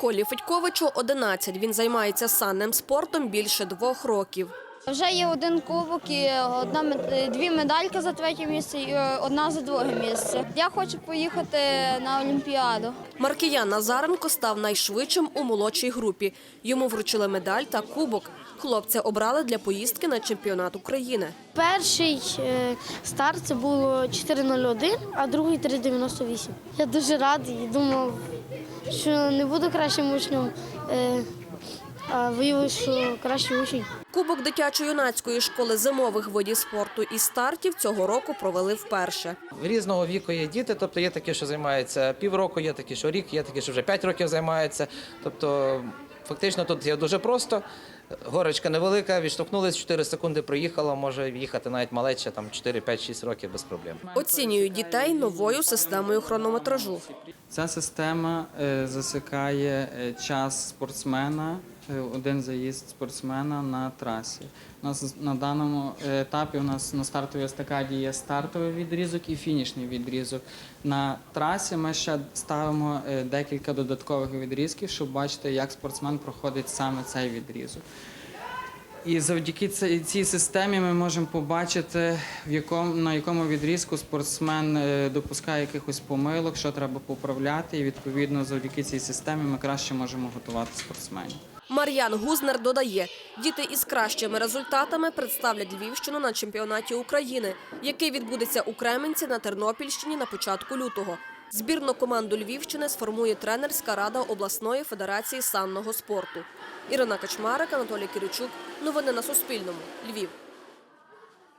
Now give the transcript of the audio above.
Миколі Федьковичу 11. Він займається санним спортом більше двох років. Вже є один кубок і одна дві медальки за третє місце і е, одна за друге місце. Я хочу поїхати на Олімпіаду. Маркіян Назаренко став найшвидшим у молодшій групі. Йому вручили медаль та кубок. Хлопця обрали для поїздки на чемпіонат України. Перший е, старт це було 4.01, а другий 3.98. Я дуже радий і думав, що не буду кращим учнем, е, а виявилося, що кращий учень. Кубок дитячо-юнацької школи зимових водів спорту і стартів цього року провели вперше. Різного віку є діти, тобто є такі, що займаються півроку, є такі, що рік, є такі, що вже п'ять років займаються. Тобто, фактично тут є дуже просто. Горочка невелика, відштовхнулись 4 секунди, проїхала, може їхати навіть малеча, там 4, 5, 6 років без проблем. Оцінюють дітей новою системою хронометражу. Ця система засикає засікає е, час спортсмена, е, один заїзд спортсмена на трасі. У нас на даному етапі у нас на стартовій естакаді є стартовий відрізок і фінішний відрізок. На трасі ми ще ставимо е, декілька додаткових відрізків, щоб бачити, як спортсмен проходить саме цей відрізок. І завдяки цій, системі ми можемо побачити, в якому, на якому відрізку спортсмен е, допускає якихось помилок, що треба поправляти. І відповідно завдяки цій системі ми краще можемо готувати спортсменів. Мар'ян Гузнер додає, діти із кращими результатами представлять Львівщину на чемпіонаті України, який відбудеться у Кременці на Тернопільщині на початку лютого. Збірну команду Львівщини сформує тренерська рада обласної федерації санного спорту. Ірина Качмарик, Анатолій Киричук. Новини на Суспільному. Львів.